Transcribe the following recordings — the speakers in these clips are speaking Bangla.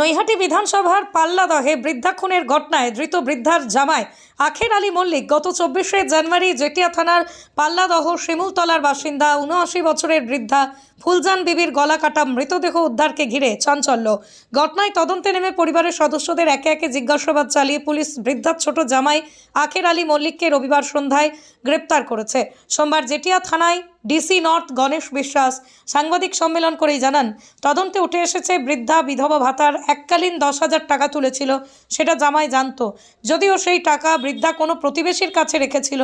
নৈহাটি বিধানসভার পাল্লাদহে বৃদ্ধা খুনের ঘটনায় ধৃত বৃদ্ধার জামায় আখের আলী মল্লিক গত চব্বিশে জানুয়ারি জেটিয়া থানার পাল্লাদহ শিমুলতলার বাসিন্দা উনআশি বছরের বৃদ্ধা ফুলজান বিবির গলা কাটা মৃতদেহ উদ্ধারকে ঘিরে চাঞ্চল্য। ঘটনায় তদন্তে নেমে পরিবারের সদস্যদের একে একে জিজ্ঞাসাবাদ চালিয়ে পুলিশ বৃদ্ধার ছোট জামাই আখের আলী মল্লিককে রবিবার সন্ধ্যায় গ্রেপ্তার করেছে। সোমবার জেটিয়া থানায় ডিসি নর্থ গণেশ বিশ্বাস সাংবাদিক সম্মেলন করেই জানান, তদন্তে উঠে এসেছে বৃদ্ধা বিধবা ভাতার এককালীন দশ হাজার টাকা তুলেছিল, সেটা জামাই জানতো। যদিও সেই টাকা বৃদ্ধা কোনো প্রতিবেশীর কাছে রেখেছিল,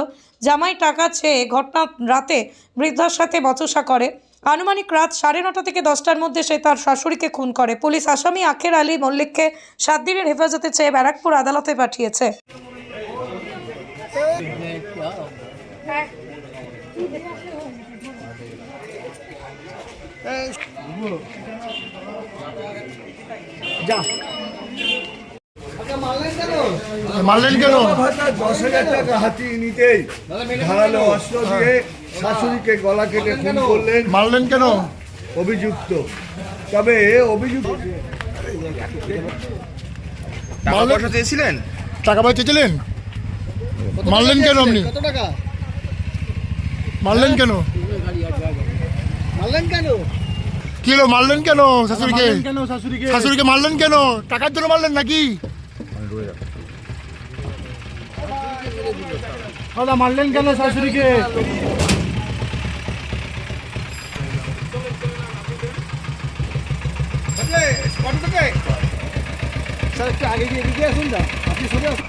জামাই টাকা চেয়ে ঘটনা রাতে বৃদ্ধার সাথে বচসা করে। আনুমানিক রাত সাড়ে নটা থেকে দশটার মধ্যে সে তার শাশুড়িকে খুন করে। পুলিশ আসামি আখের আলী মল্লিককে সাত দিনের হেফাজতে চেয়ে ব্যারাকপুর আদালতে পাঠিয়েছে। মারলেন কেন? দশ হাজার টাকা হাতিয়ে নিতেই ধারালো অস্ত্র দিয়ে শাশুড়িকে গলা কেটে খুন করলেন মারলেন কেন? অভিযুক্ত। তবে অভিযুক্ত টাকা পয়সা চেয়েছিলেন? টাকা পয়সা চেয়েছিলেন? মারলেন কেন আপনি? কত টাকা? মারলেন কেন? মারলেন কেন? কি হলো মারলেন কেন শাশুড়িকে? কেন শাশুড়িকে? শাশুড়িকে মারলেন কেন? টাকার জন্য মারলেন নাকি? দাদা মারলেন কেন শাশুড়িকে? স্যার একটু আগে গিয়ে এদিকে আসুন না আপনি সরে আসুন।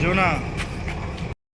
जूना